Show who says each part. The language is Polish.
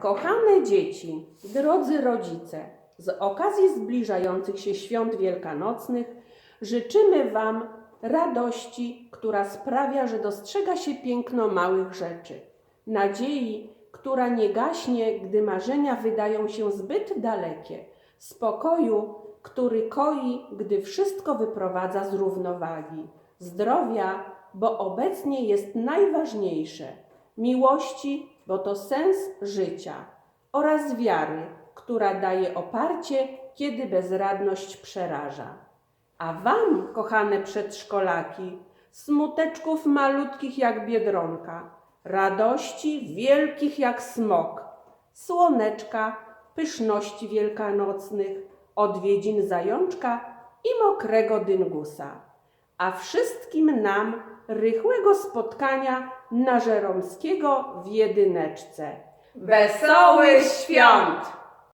Speaker 1: Kochane dzieci, drodzy rodzice, z okazji zbliżających się świąt wielkanocnych życzymy Wam radości, która sprawia, że dostrzega się piękno małych rzeczy, nadziei, która nie gaśnie, gdy marzenia wydają się zbyt dalekie, spokoju, który koi, gdy wszystko wyprowadza z równowagi, zdrowia, bo obecnie jest najważniejsze, miłości, bo to sens życia, oraz wiary, która daje oparcie, kiedy bezradność przeraża. A wam, kochane przedszkolaki, smuteczków malutkich jak biedronka, radości wielkich jak smok, słoneczka, pyszności wielkanocnych, odwiedzin zajączka i mokrego dyngusa. A wszystkim nam rychłego spotkania na Żeromskiego w jedyneczce.
Speaker 2: Wesołych świąt!